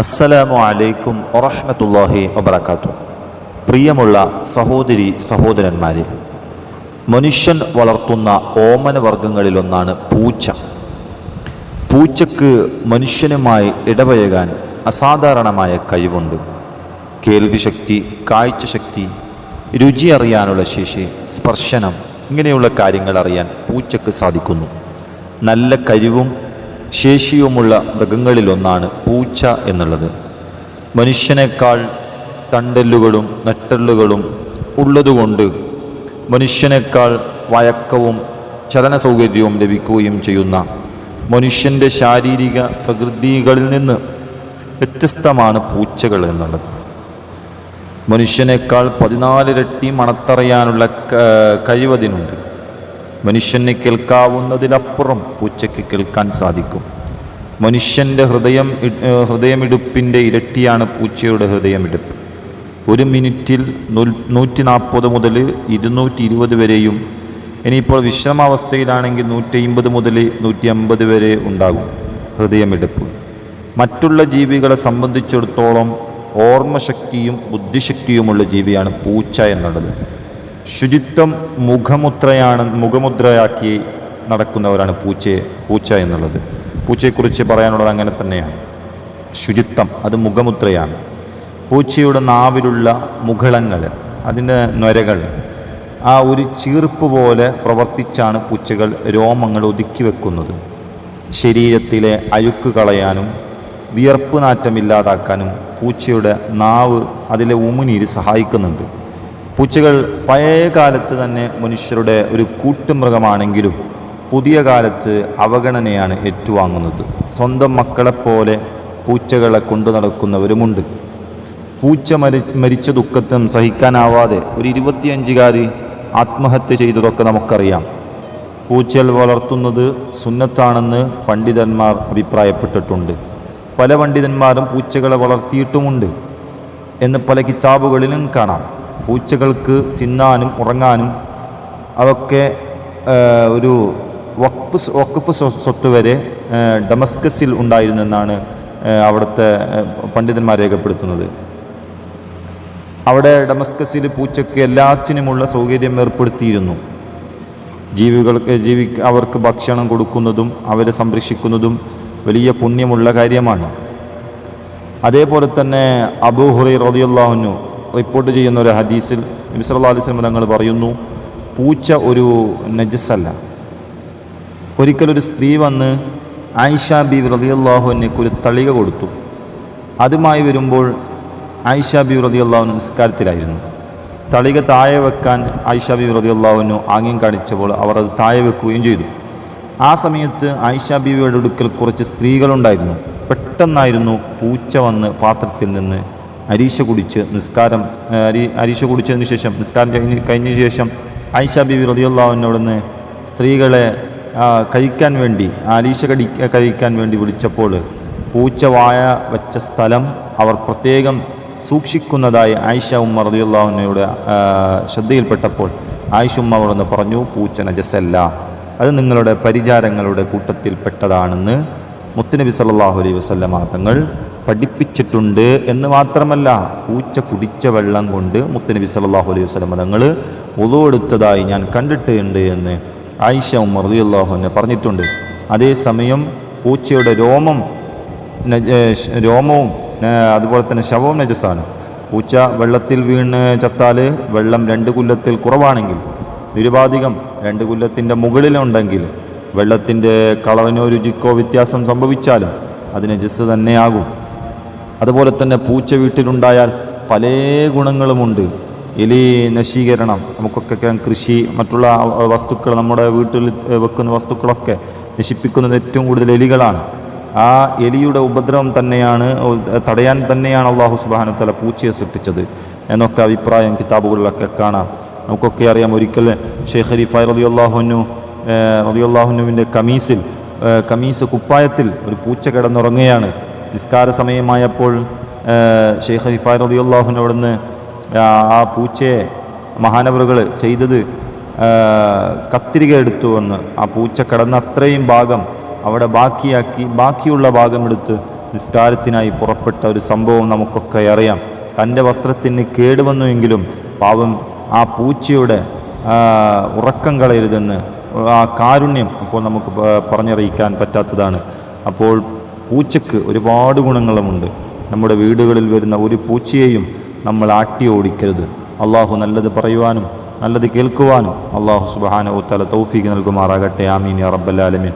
അസ്സലാമു അലൈക്കും വറഹ്മത്തുള്ളാഹി വബറകാത്തു പ്രിയമുള്ള സഹോദരി സഹോദരന്മാരെ മനുഷ്യൻ വളർത്തുന്ന ഓമന വർഗങ്ങളിലൊന്നാണ് പൂച്ച. പൂച്ചക്ക് മനുഷ്യനുമായി ഇടപഴകാൻ അസാധാരണമായ കഴിവുണ്ട്. കേൾവിശക്തി കാഴ്ചശക്തി രുചി അറിയാനുള്ള ശേഷി സ്പർശനം ഇങ്ങനെയുള്ള കാര്യങ്ങൾ അറിയാൻ പൂച്ചക്ക് സാധിക്കുന്നു. നല്ല കഴിവും ശേഷിയുമുള്ള മൃഗങ്ങളിലൊന്നാണ് പൂച്ച എന്നുള്ളത്. മനുഷ്യനേക്കാൾ തണ്ടെല്ലുകളും നട്ടെല്ലുകളും ഉള്ളതുകൊണ്ട് മനുഷ്യനേക്കാൾ വഴക്കവും ചലന സൗകര്യവും ലഭിക്കുകയും ചെയ്യുന്ന മനുഷ്യന്റെ ശാരീരിക പ്രകൃതികളിൽ നിന്ന് വ്യത്യസ്തമാണ് പൂച്ചകൾ എന്നുള്ളത്. മനുഷ്യനേക്കാൾ പതിനാലിരട്ടി മണത്തറിയാനുള്ള കഴിവതിനുണ്ട്. മനുഷ്യന് കേൾക്കാവുന്നതിലപ്പുറം പൂച്ചയ്ക്ക് കേൾക്കാൻ സാധിക്കും. മനുഷ്യന്റെ ഹൃദയം ഹൃദയമിടുപ്പിന്റെ ഇരട്ടിയാണ് പൂച്ചയുടെ ഹൃദയമിടുപ്പ്. ഒരു മിനിറ്റിൽ നൂൽ- നൂറ്റി നാൽപ്പത് മുതൽ ഇരുന്നൂറ്റി ഇരുപത് വരെയും ഇനിയിപ്പോൾ വിശ്രമാവസ്ഥയിലാണെങ്കിൽ നൂറ്റി അമ്പത് മുതൽ നൂറ്റി അമ്പത് വരെ ഉണ്ടാകും ഹൃദയമിടുപ്പ്. മറ്റുള്ള ജീവികളെ സംബന്ധിച്ചിടത്തോളം ഓർമ്മശക്തിയും ബുദ്ധിശക്തിയുമുള്ള ജീവിയാണ് പൂച്ച എന്നുള്ളത്. ശുചിത്വം മുഖമുദ്രയാണ് മുഖമുദ്രയാക്കി നടക്കുന്നവരാണ് പൂച്ചയെ പൂച്ച എന്നുള്ളത്. പൂച്ചയെക്കുറിച്ച് പറയാനുള്ളത് അങ്ങനെ തന്നെയാണ്. ശുചിത്വം അത് മുഖമുദ്രയാണ്. പൂച്ചയുടെ നാവിലുള്ള മുകളങ്ങൾ അതിന്റെ നൊരകൾ ആ ഒരു ചീർപ്പ് പോലെ പ്രവർത്തിച്ചാണ് പൂച്ചകൾ രോമങ്ങൾ ഒതുക്കി വെക്കുന്നത്. ശരീരത്തിലെ അഴുക്ക് കളയാനും വിയർപ്പ് നാറ്റമില്ലാതാക്കാനും പൂച്ചയുടെ നാവ് അതിലെ ഉമിനീര് സഹായിക്കുന്നുണ്ട്. പൂച്ചകൾ പഴയ കാലത്ത് തന്നെ മനുഷ്യരുടെ ഒരു കൂട്ടുമൃഗമാണെങ്കിലും പുതിയ കാലത്ത് അവഗണനയാണ് ഏറ്റുവാങ്ങുന്നത്. സ്വന്തം മക്കളെപ്പോലെ പൂച്ചകളെ കൊണ്ടു നടക്കുന്നവരുമുണ്ട്. പൂച്ച മരി മരിച്ച ദുഃഖത്തും സഹിക്കാനാവാതെ ഒരു ഇരുപത്തിയഞ്ചുകാരി ആത്മഹത്യ ചെയ്തതൊക്കെ നമുക്കറിയാം. പൂച്ചകൾ വളർത്തുന്നത് സുന്നത്താണെന്ന് പണ്ഡിതന്മാർ അഭിപ്രായപ്പെട്ടിട്ടുണ്ട്. പല പണ്ഡിതന്മാരും പൂച്ചകളെ വളർത്തിയിട്ടുമുണ്ട് എന്ന് പല കിതാബുകളിലും കാണാം. പൂച്ചകൾക്ക് തിന്നാനും ഉറങ്ങാനും അതൊക്കെ ഒരു വഖഫ് സ് വഖഫ് സ്വ- സ്വത്ത് വരെ ഡമസ്കസിൽ ഉണ്ടായിരുന്നെന്നാണ് അവിടുത്തെ പണ്ഡിതന്മാർ രേഖപ്പെടുത്തുന്നത്. അവിടെ ഡമസ്കസിൽ പൂച്ചയ്ക്ക് എല്ലാത്തിനുമുള്ള സൗകര്യം ഏർപ്പെടുത്തിയിരുന്നു. ജീവികൾക്ക് ജീവി അവർക്ക് ഭക്ഷണം കൊടുക്കുന്നതും അവരെ സംരക്ഷിക്കുന്നതും വലിയ പുണ്യമുള്ള കാര്യമാണ്. അതേപോലെ തന്നെ അബൂ ഹുറൈ റളിയല്ലാഹുനു റിപ്പോർട്ട് ചെയ്യുന്ന ഒരു ഹദീസിൽ നബി സല്ലല്ലാഹു അലൈഹി വസല്ലം തങ്ങൾ പറയുന്നു പൂച്ച ഒരു നജസ്സല്ല. ഒരിക്കലൊരു സ്ത്രീ വന്ന് ആയിഷ ബി റളിയല്ലാഹുവിനേക്ക് ഒരു തളിക കൊടുത്തു. അതുമായി വരുമ്പോൾ ആയിഷ ബി റളിയല്ലാഹു നിസ്കാരത്തിലായിരുന്നു. തളിക താഴെ വെക്കാൻ ആയിഷ ബി റളിയല്ലാഹുവിനു ആംഗ്യം കാണിച്ചപ്പോൾ അവർ അത് താഴെ വെക്കുകയും ചെയ്തു. ആ സമയത്ത് ആയിഷ ബീവിയുടെ അടുക്കൽ കുറച്ച് സ്ത്രീകളുണ്ടായിരുന്നു. പെട്ടെന്നായിരുന്നു പൂച്ച വന്ന് പാത്രത്തിൽ നിന്ന് അരീശ കുടിച്ച് നിസ്കാരം അരി അരീശ കുടിച്ചതിന് ശേഷം നിസ്കാരം കഴിഞ്ഞ് കഴിഞ്ഞ ശേഷം ആയിഷ ബിബി റളിയല്ലാഹുവിനോടൊന്ന് സ്ത്രീകളെ കഴിക്കാൻ വേണ്ടി അരീശ കടി കഴിക്കാൻ വേണ്ടി വിളിച്ചപ്പോൾ പൂച്ച വായ വെച്ച സ്ഥലം അവർ പ്രത്യേകം സൂക്ഷിക്കുന്നതായി ആയിഷ ഉമ്മ റളിയല്ലാഹുവിനയുടെ ശ്രദ്ധയിൽപ്പെട്ടപ്പോൾ ആയിഷ ഉമ്മ അവിടുന്ന് പറഞ്ഞു പൂച്ച നജസല്ല അത് നിങ്ങളുടെ പരിചാരങ്ങളുടെ കൂട്ടത്തിൽപ്പെട്ടതാണെന്ന് മുത്തുനബി സല്ലാഹു അലൈ വസല്ലമ തങ്ങൾ പഠിപ്പിച്ചിട്ടുണ്ട് എന്ന് മാത്രമല്ല പൂച്ച കുടിച്ച വെള്ളം കൊണ്ട് മുത്തനബി സല്ലല്ലാഹു അലൈഹി വസ്ലം തങ്ങൾ ഉളവെടുത്തതായി ഞാൻ കണ്ടിട്ടുണ്ട് എന്ന് ആയിഷ ഉമ്മർ എന്നെ പറഞ്ഞിട്ടുണ്ട്. അതേസമയം പൂച്ചയുടെ രോമം രോമവും അതുപോലെ തന്നെ ശവവും നജസാണ്. പൂച്ച വെള്ളത്തിൽ വീണ് ചത്താൽ വെള്ളം രണ്ട് കുല്ലത്തിൽ കുറവാണെങ്കിൽ നിരുപാധികം രണ്ട് കുല്ലത്തിന്റെ മുകളിലുണ്ടെങ്കിൽ വെള്ളത്തിന്റെ കളറിനോ രുചിക്കോ വ്യത്യാസം സംഭവിച്ചാലും അതിന് ജസ് തന്നെയാകും. അതുപോലെ തന്നെ പൂച്ച വീട്ടിലുണ്ടായാൽ പല ഗുണങ്ങളുമുണ്ട്. എലി നശീകരണം നമുക്കൊക്കെ കൃഷി മറ്റുള്ള വസ്തുക്കൾ നമ്മുടെ വീട്ടിൽ വെക്കുന്ന വസ്തുക്കളൊക്കെ നശിപ്പിക്കുന്നത് ഏറ്റവും കൂടുതൽ എലികളാണ്. ആ എലിയുടെ ഉപദ്രവം തന്നെയാണ് തടയാൻ തന്നെയാണ് അള്ളാഹു സുബാനു തല പൂച്ചയെ സൃഷ്ടിച്ചത് എന്നൊക്കെ അഭിപ്രായം കിതാബുകളിലൊക്കെ കാണാം. നമുക്കൊക്കെ അറിയാം ഒരിക്കൽ ഷെയ്ഖ് ഹരീഫ് റലി അള്ളാഹുനു റലി അള്ളാഹുനുവിന്റെ കമീസിൽ കമീസ് കുപ്പായത്തിൽ ഒരു പൂച്ച കിടന്നുറങ്ങുകയാണ്. നിസ്കാര സമയമായപ്പോൾ ഷെയ്ഖ് ഖലീഫ റലി അള്ളാഹുനോടുന്ന് ആ പൂച്ചയെ മഹാനവറുകൾ ചെയ്തത് കത്തിരിക എടുത്തു വന്ന് ആ പൂച്ച കിടന്ന അത്രയും ഭാഗം അവിടെ ബാക്കിയാക്കി ബാക്കിയുള്ള ഭാഗം എടുത്ത് നിസ്കാരത്തിനായി പുറപ്പെട്ട ഒരു സംഭവം നമുക്കൊക്കെ അറിയാം. തന്റെ വസ്ത്രത്തിന് കേടുവന്നുവെങ്കിലും പാവം ആ പൂച്ചയുടെ ഉറക്കം കളയരുതെന്ന് ആ കാരുണ്യം അപ്പോൾ നമുക്ക് പറഞ്ഞറിയിക്കാൻ പറ്റാത്തതാണ്. അപ്പോൾ പൂച്ചക്ക് ഒരുപാട് ഗുണങ്ങളുമുണ്ട്. നമ്മുടെ വീടുകളിൽ വരുന്ന ഒരു പൂച്ചയെയും നമ്മൾ ആട്ടി ഓടിക്കരുത്. അള്ളാഹു നല്ലത് പറയുവാനും നല്ലത് കേൾക്കുവാനും അള്ളാഹു സുബാന തല തൗഫീഖ് നൽകുമാറാകട്ടെ. ആമീൻ ആലമീൻ.